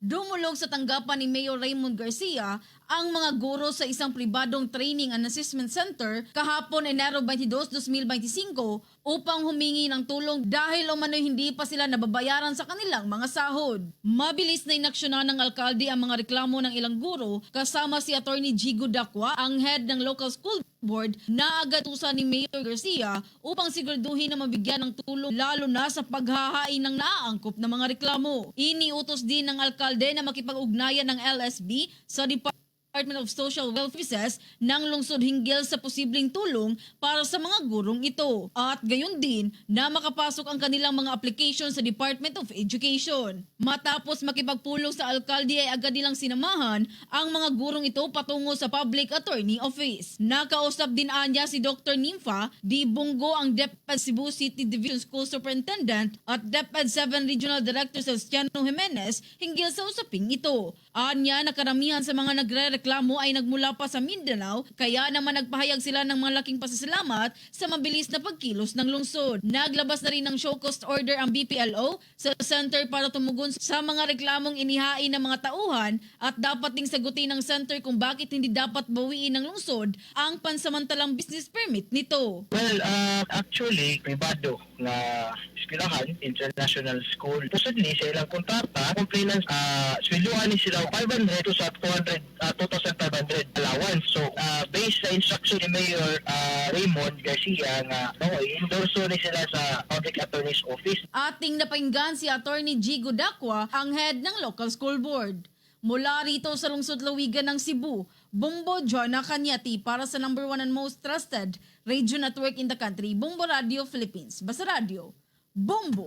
Dumulog sa tanggapan ni Mayor Raymond Garcia ang mga guro sa isang pribadong training and assessment center kahapon Enero 22, 2025 upang humingi ng tulong dahil umano'y hindi pa sila nababayaran sa kanilang mga sahod. Mabilis na inaksyonan ng alkalde ang mga reklamo ng ilang guro kasama si Attorney Jigo Dakwa, ang head ng local school board na agatusan ni Mayor Garcia upang siguraduhin na mabigyan ng tulong lalo na sa paghahain ng naaangkop na mga reklamo. Iniutos din ng alkalde na makipag-ugnayan ng LSB sa Department Department of Social Welfare Services ng lungsod hinggil sa posibleng tulong para sa mga gurong ito. At gayon din na makapasok ang kanilang mga application sa Department of Education. Matapos makipagpulong sa alkalde ay agad nilang sinamahan ang mga gurong ito patungo sa Public Attorney Office. Nakausap din anya si Dr. Nympha Di Bungo ang DepEd Cebu City Division School Superintendent at DepEd 7 Regional Director Celestiano Jimenez hinggil sa usaping ito. Anya na karamihan sa mga nagre-reklamo ay nagmula pa sa Mindanao kaya naman nagpahayag sila ng malaking pasasalamat sa mabilis na pagkilos ng lungsod. Naglabas na rin ng show cause order ang BPLO sa center para tumugon sa mga reklamong inihain ng mga tauhan at dapat ding sagutin ng center kung bakit hindi dapat bawiin ng lungsod ang pansamantalang business permit nito. Well, uh, actually, privado na eskwelahan, international school. Supposedly, sa ilang kontrata, complainants, uh, sweldohan ni sila 500 to sa 400, uh, 2,500 allowance. So, uh, based sa instruction ni Mayor uh, Raymond Garcia nga, no, endorso ni sila sa Public Attorney's Office Ating napahinggan si Attorney Jigo Dakwa, ang head ng local school board. Mula rito sa lungsod lawigan ng Cebu, Bumbo Jona Kanyati para sa number one and most trusted radio network in the country, Bumbo Radio Philippines. Basta Radio, Bumbo!